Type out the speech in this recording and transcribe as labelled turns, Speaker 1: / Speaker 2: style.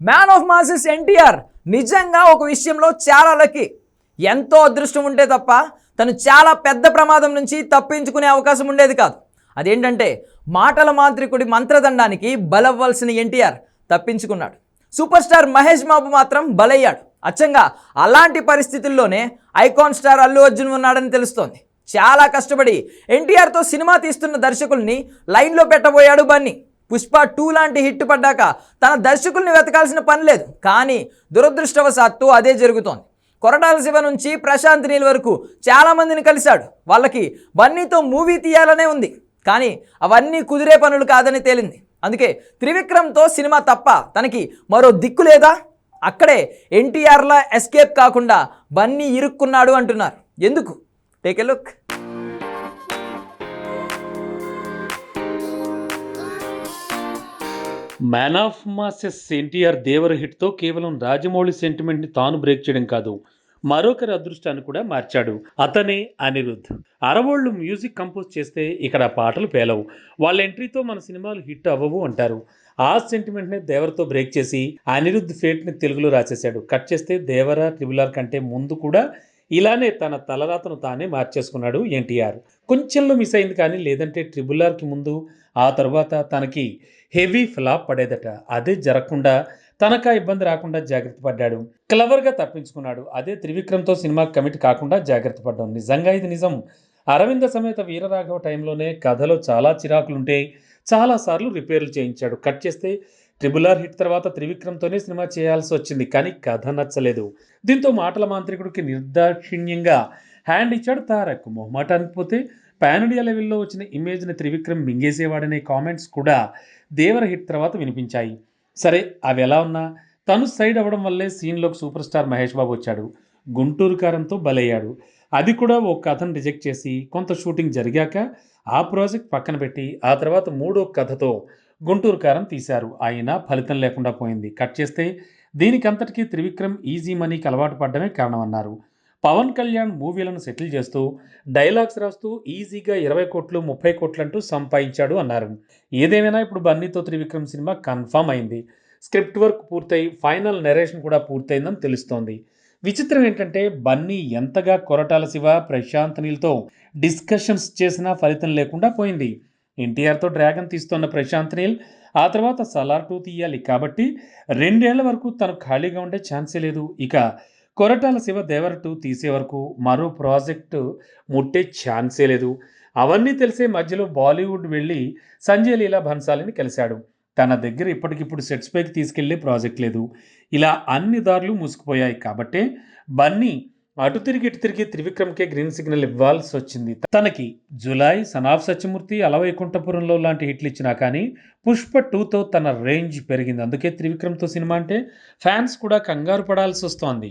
Speaker 1: Man of masses NTR నిజంగా ఒక విషయంలో చాలా లక్కీ ఎంతో అదృష్టం ఉంటే తప్ప తను చాలా పెద్ద ప్రమాదం నుంచి తప్పించుకునే అవకాశం ఉండేది కాదు. అదేంటంటే మాటల మాంత్రికుడి మంత్రదండానికి బలవ్వాల్సిన ఎన్టీఆర్ తప్పించుకున్నాడు. సూపర్ స్టార్ మహేష్ బాబు మాత్రం బలయ్యాడు. అచ్చంగా అలాంటి పరిస్థితుల్లోనే ఐకాన్ స్టార్ అల్లు అర్జున్ ఉన్నాడని తెలుస్తోంది. చాలా కష్టపడి ఎన్టీఆర్తో సినిమా తీస్తున్న దర్శకుల్ని లైన్లో పెట్టబోయాడు బన్నీ. పుష్ప టూ లాంటి హిట్ పడ్డాక తన దర్శకుల్ని వెతకాల్సిన పని లేదు. కానీ దురదృష్టవశాత్తు అదే జరుగుతోంది. కొరటాల శివ నుంచి ప్రశాంత్ నీల్ వరకు చాలామందిని కలిశాడు. వాళ్ళకి బన్నీతో మూవీ తీయాలనే ఉంది. కానీ అవన్నీ కుదిరే పనులు కాదని తేలింది. అందుకే త్రివిక్రమ్తో సినిమా తప్ప తనకి మరో దిక్కు లేదా? అక్కడే ఎన్టీఆర్లా ఎస్కేప్ కాకుండా బన్నీ ఇరుక్కున్నాడు అంటున్నారు. ఎందుకు? Take a look.
Speaker 2: Man of masses NTR Devara హిట్తో కేవలం రాజమౌళి సెంటిమెంట్ని తాను బ్రేక్ చేయడం కాదు మరొకరి అదృష్టాన్ని కూడా మార్చాడు అతనే అనిరుద్ధ్. అరవోళ్ళు మ్యూజిక్ కంపోజ్ చేస్తే ఇక్కడ పాటలు పేలవు. వాళ్ళ ఎంట్రీతో మన సినిమాలు హిట్ అవ్వవు అంటారు. ఆ సెంటిమెంట్ని దేవరతో బ్రేక్ చేసి అనిరుద్ధ్ ఫేట్ని తెలుగులో రాసేశాడు. కట్ చేస్తే దేవర ట్రిబులార్ కంటే ముందు కూడా ఇలానే తన తలరాతను తానే మార్చేసుకున్నాడు ఎన్టీఆర్. కొంచెంలో మిస్ అయింది కానీ లేదంటే ట్రిబుల్ ఆర్కి ముందు ఆ తర్వాత తనకి హెవీ ఫ్లాప్ పడేదట. అదే జరగకుండా తనకా ఇబ్బంది రాకుండా జాగ్రత్త పడ్డాడు. క్లవర్గా తప్పించుకున్నాడు. అదే త్రివిక్రమ్తో సినిమా కమిట్ కాకుండా జాగ్రత్త పడ్డాం నిజంగా ఇది నిజం? అరవింద సమేత వీరరాఘవ టైంలోనే కథలో చాలా చిరాకులుంటే చాలాసార్లు రిపేర్లు చేయించాడు. కట్ చేస్తే ట్రిబుల్ ఆర్ హిట్ తర్వాత త్రివిక్రమ్తోనే సినిమా చేయాల్సి వచ్చింది కానీ కథ నచ్చలేదు. దీంతో మాటల మాంత్రికుడికి నిర్దాక్షిణ్యంగా హ్యాండ్ ఇచ్చాడు తారక్. మొహమాట అనిపోతే పాన్ ఇండియా లెవెల్లో వచ్చిన ఇమేజ్ని త్రివిక్రమ్ మింగేసేవాడనే కామెంట్స్ కూడా దేవర హిట్ తర్వాత వినిపించాయి. సరే అవి ఎలా ఉన్నా తను సైడ్ అవ్వడం వల్లే సీన్లోకి సూపర్ స్టార్ మహేష్ బాబు వచ్చాడు. గుంటూరు కారంతో బలయ్యాడు. అది కూడా ఓ కథను రిజెక్ట్ చేసి కొంత షూటింగ్ జరిగాక ఆ ప్రాజెక్ట్ పక్కన పెట్టి ఆ తర్వాత మూడో కథతో గుంటూరు కారం తీశారు. అయినా ఫలితం లేకుండా పోయింది. కట్ చేస్తే దీనికంతటికీ త్రివిక్రమ్ ఈజీ మనీకి అలవాటు పడ్డమే కారణమన్నారు. పవన్ కళ్యాణ్ మూవీలను సెటిల్ చేస్తూ డైలాగ్స్ రాస్తూ ఈజీగా ఇరవై కోట్లు ముప్పై కోట్లు అంటూ సంపాదించాడు అన్నారు. ఏదేమైనా ఇప్పుడు బన్నీతో త్రివిక్రమ్ సినిమా కన్ఫర్మ్ అయింది. స్క్రిప్ట్ వర్క్ పూర్తయి ఫైనల్ నెరేషన్ కూడా పూర్తయిందని తెలుస్తోంది. విచిత్రం ఏంటంటే బన్నీ ఎంతగా కొరటాల శివ ప్రశాంత్ నీల్తో డిస్కషన్స్ చేసినా ఫలితం లేకుండా పోయింది. ఎన్టీఆర్తో డ్రాగన్ తీస్తున్న ప్రశాంత్ నీల్ ఆ తర్వాత సలార్ టూ తీయాలి కాబట్టి రెండేళ్ళ వరకు తను ఖాళీగా ఉండే ఛాన్సే లేదు. ఇక కొరటాల శివ దేవర టూ తీసే వరకు మరో ప్రాజెక్టు ముట్టే ఛాన్సే లేదు. అవన్నీ తెలిసే మధ్యలో బాలీవుడ్ వెళ్ళి సంజయ్ లీలా భన్సాలిని కలిశాడు. తన దగ్గర ఇప్పటికిప్పుడు సెట్స్ పైకి తీసుకెళ్ళే ప్రాజెక్ట్ లేదు. ఇలా అన్ని దారులు మూసుకుపోయాయి కాబట్టే బన్నీ అటు తిరిగి ఇటు తిరిగి త్రివిక్రమ్కే గ్రీన్ సిగ్నల్ ఇవ్వాల్సి వచ్చింది తనకి జులై సనాఫ్ సత్యమూర్తి అలవైకుంఠపురంలో లాంటి హిట్లు ఇచ్చినా కానీ పుష్ప టూతో తన రేంజ్ పెరిగింది. అందుకే త్రివిక్రమ్తో సినిమా అంటే ఫ్యాన్స్ కూడా కంగారు పడాల్సి వస్తోంది